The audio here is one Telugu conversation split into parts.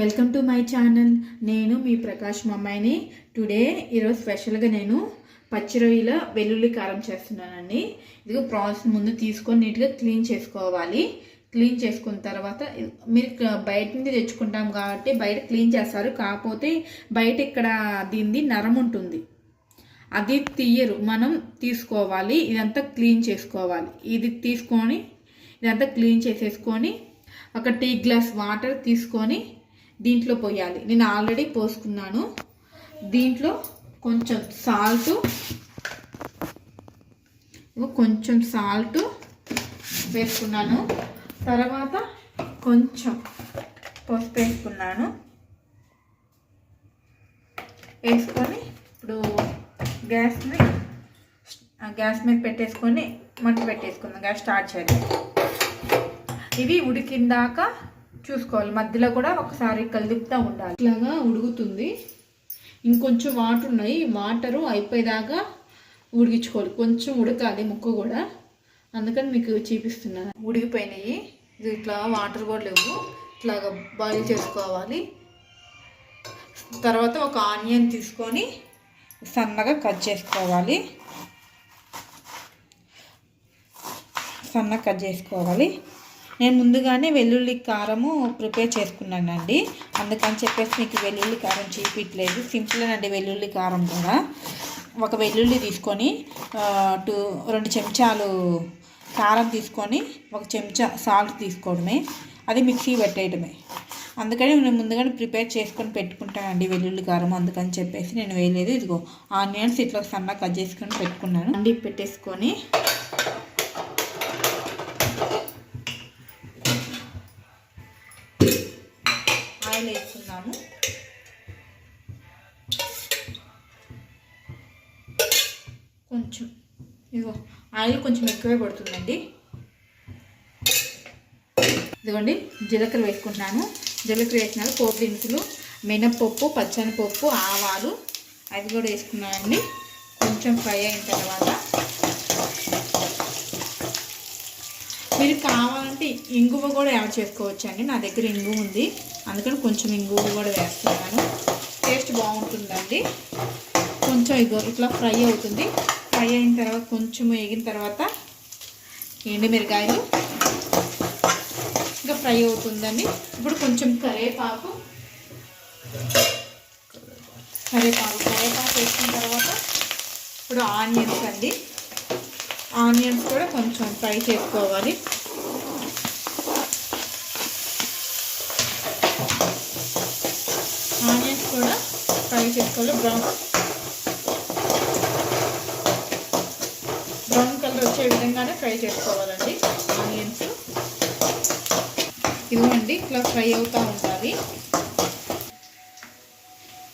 వెల్కమ్ టు మై ఛానల్ నేను మీ ప్రకాష్ మమ్మాయిని. టుడే ఈరోజు స్పెషల్గా నేను పచ్చి రొయ్యల వెల్లుల్లి కారం చేస్తున్నానండి. ఇదిగో ప్రాన్స్ ముందు తీసుకొని నీట్గా క్లీన్ చేసుకోవాలి. క్లీన్ చేసుకున్న తర్వాత మీరు బయట నుంచి తెచ్చుకుంటాం కాబట్టి బయట క్లీన్ చేస్తారు. కాకపోతే బయట ఇక్కడ దీనిది నరం ఉంటుంది. అది తీయరు. మనం తీసుకోవాలి. ఇదంతా క్లీన్ చేసుకోవాలి. ఇది తీసుకొని ఇదంతా క్లీన్ చేసేసుకొని ఒక టీ గ్లాస్ వాటర్ తీసుకొని దీంట్లో పోయాలి. నేను ఆల్రెడీ పోసుకున్నాను. దీంట్లో కొంచెం సాల్ట్. కొంచెం సాల్ట్ వేసుకున్నాను. తర్వాత కొంచెం పసుపు వేసుకున్నాను. వేసుకొని ఇప్పుడు గ్యాస్ని గ్యాస్ మీద పెట్టేసుకొని మంట పెట్టేసుకుందాం. గ్యాస్ స్టార్ట్ చేయాలి. ఇవి ఉడికిందాక చూసుకోవాలి. మధ్యలో కూడా ఒకసారి కలుపుతూ ఉండాలి. ఇట్లాగా ఉడుకుతుంది. ఇంకొంచెం వాటర్ ఉన్నాయి. వాటరు అయిపోయేదాకా ఉడికించుకోవాలి. కొంచెం ఉడకాలి ముక్క కూడా. అందుకని మీకు చూపిస్తున్నాను ఉడికిపోయినాయి. ఇది ఇట్లా వాటర్ కూడా లేవు. ఇట్లాగా బాయిల్ చేసుకోవాలి. తర్వాత ఒక ఆనియన్ తీసుకొని సన్నగా కట్ చేసుకోవాలి. సన్నగా కట్ చేసుకోవాలి. నేను ముందుగానే వెల్లుల్లి కారము ప్రిపేర్ చేసుకున్నానండి. అందుకని చెప్పేసి మీకు వెల్లుల్లి కారం చూపించలేదు సింపుల్నండి వెల్లుల్లి కారం కూడా. ఒక వెల్లుల్లి తీసుకొని టూ రెండు చెంచాలు కారం తీసుకొని ఒక చెంచా సాల్ట్ తీసుకోవడమే. అది మిక్సీ పెట్టేయడమే. అందుకని నేను ముందుగానే ప్రిపేర్ చేసుకొని పెట్టుకుంటానండి వెల్లుల్లి కారం. అందుకని చెప్పేసి నేను వేయలేదు. ఇదిగో ఆనియన్స్ ఇట్లా సన్నగా కట్ చేసుకొని పెట్టుకున్నాను. అండి పెట్టేసుకొని కొంచెం ఇదిగో ఆయిల్ కొంచెం ఎక్కువే పడుతుందండి. ఇదిగోండి జీలకర్ర వేసుకుంటున్నాను. జీలకర్ర వేసినాను పోపు దినుసులు మినపప్పు పచ్చనిపప్పు ఆవాలు అవి కూడా వేసుకున్నానండి. కొంచెం ఫ్రై అయిన తర్వాత. మీరు కావాలంటే ఇంగువ కూడా యాడ్ చేసుకోవచ్చు అండి నా దగ్గర ఇంగువ ఉంది. అందుకని కొంచెం ఇంగువ కూడా వేస్తున్నాను. టేస్ట్ బాగుంటుందండి. కొంచెం ఇగో ఇట్లా ఫ్రై అవుతుంది. ఫ్రై అయిన తర్వాత కొంచెం వేగిన తర్వాత ఎండుమిరకాయలు ఇంకా ఫ్రై అవుతుందండి. ఇప్పుడు కొంచెం కరివేపాకు కరివేపాకు కరివేపాకు వేసిన తర్వాత ఇప్పుడు ఆనియన్స్ అండి. ఆనియన్స్ కూడా కొంచెం ఫ్రై చేసుకోవాలి. ఆనియన్స్ కూడా ఫ్రై చేసుకోవాలి. బ్రౌన్ ఈ విధంగానే ఫ్రై చేసుకోవాలండి. ఆనియన్స్. ఇదిగోండి ఇట్లా ఫ్రై అవుతూ ఉండాలి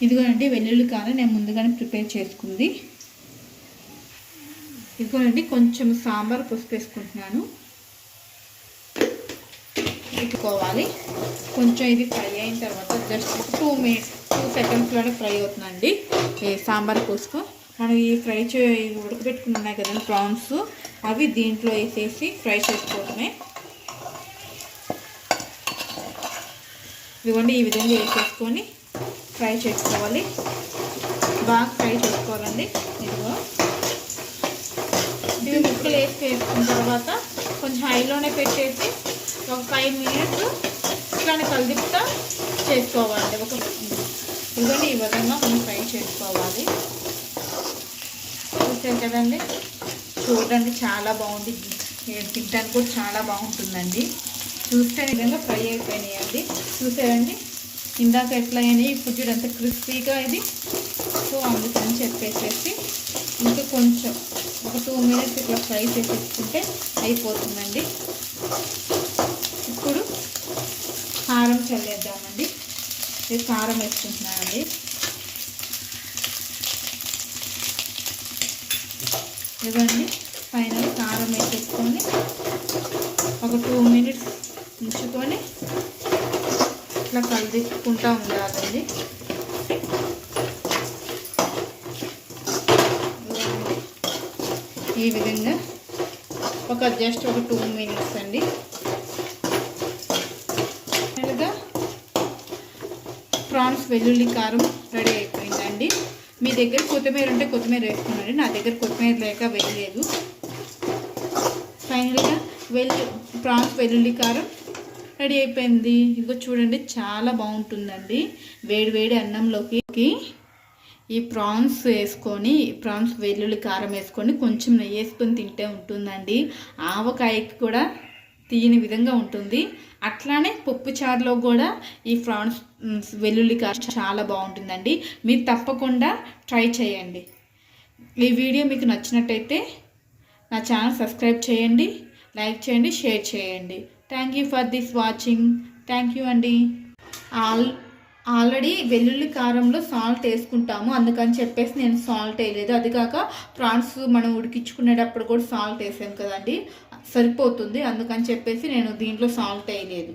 ఇదిగోనండి వెల్లుల్లి కానీ నేను ముందుగానే ప్రిపేర్ చేసుకుంది. ఇదిగోనండి కొంచెం సాంబార్ పసుపు వేసుకుంటున్నాను. పెట్టుకోవాలి. కొంచెం ఇది ఫ్రై అయిన తర్వాత జస్ట్ టూ మినిట్స్ టూ సెకండ్స్లోనే ఫ్రై అవుతుందండి. సాంబార్ పసుపు. మనం ఈ ఫ్రై చే ఉడకబెట్టుకున్నాయి ఉడకబెట్టుకుని ఉన్నాయి కదండి ప్రాన్స్ అవి దీంట్లో వేసేసి ఫ్రై చేసుకోవటమే ఇదిగోండి ఈ విధంగా వేసేసుకొని ఫ్రై చేసుకోవాలి. బాగా ఫ్రై చేసుకోవాలండి. ఇదిగో. ఇవి ముక్కలు వేసి వేసుకున్న తర్వాత కొంచెం హైలోనే పెట్టేసి ఒక ఫైవ్ మినిట్స్ ఇట్లానే కలిదిపుతా చేసుకోవాలండి. ఒక ఇదిగోండి ఈ విధంగా మనం ఫ్రై చేసుకోవాలి. చూసారు కదండి? చూడండి చాలా బాగుంది. ఏ- తినడానికి కూడా చాలా బాగుంటుందండి. చూస్తే విధంగా ఫ్రై అయిపోయినాయండి చూసారండి? ఇందాక ఎట్లా అయినాయి? ఇప్పుడు చూడంత క్రిస్పీగా ఇది. సో అందుకని చెప్పేసేసి ఇంకా కొంచెం ఒక టూ మినిట్స్ ఇట్లా ఫ్రై చేసేసుకుంటే అయిపోతుందండి. ఇప్పుడు కారం చల్లేద్దామండి. ఇది కారం వేసుకుంటున్నానండి. ఇవ్వండి. ఫైనల్ కారం వేసేసుకొని ఒక టూ మినిట్స్ ఉంచుకొని ఇట్లా కలిదిప్పుకుంటూ ఉండాలండి. ఈ విధంగా ఒక జస్ట్ ఒక టూ మినిట్స్ అండి. ఫైనల్గా ప్రాన్స్ వెల్లుల్లి కారం రెడీ అయిపోయిందండి. మీ దగ్గర కొత్తిమీర ఉంటే కొత్తిమీర వేసుకున్నాను నా దగ్గర కొత్తిమీర లేక వేయలేదు. ఫైనల్గా వెల్లు ప్రాన్స్ వెల్లుల్లి కారం రెడీ అయిపోయింది. ఇదిగో చూడండి చాలా బాగుంటుందండి. వేడి వేడి అన్నంలోకి ఈ ప్రాన్స్ వేసుకొని ప్రాన్స్ వెల్లుల్లి కారం వేసుకొని కొంచెం నెయ్యి వేసుకొని తింటే ఉంటుందండి. ఆవకాయకి కూడా తీయని విధంగా ఉంటుంది. అట్లానే పప్పు చారులో కూడా ఈ ప్రాన్స్ వెల్లుల్లి కారం చాలా బాగుంటుందండి. మీరు తప్పకుండా ట్రై చేయండి. ఈ వీడియో మీకు నచ్చినట్టయితే నా ఛానల్ సబ్స్క్రైబ్ చేయండి లైక్ చేయండి షేర్ చేయండి. Thank you for this watching thank you అండి. ఆల్ ఆల్రెడీ వెల్లుల్లి కారంలో సాల్ట్ వేసుకుంటాము. అందుకని చెప్పేసి నేను సాల్ట్ వేయలేదు. అది కాక ప్రాన్స్ మనం ఉడికించుకునేటప్పుడు కూడా సాల్ట్ వేసాం కదండి. సరిపోతుంది. అందుకని చెప్పేసి నేను దీంట్లో సాల్ట్ వేయలేదు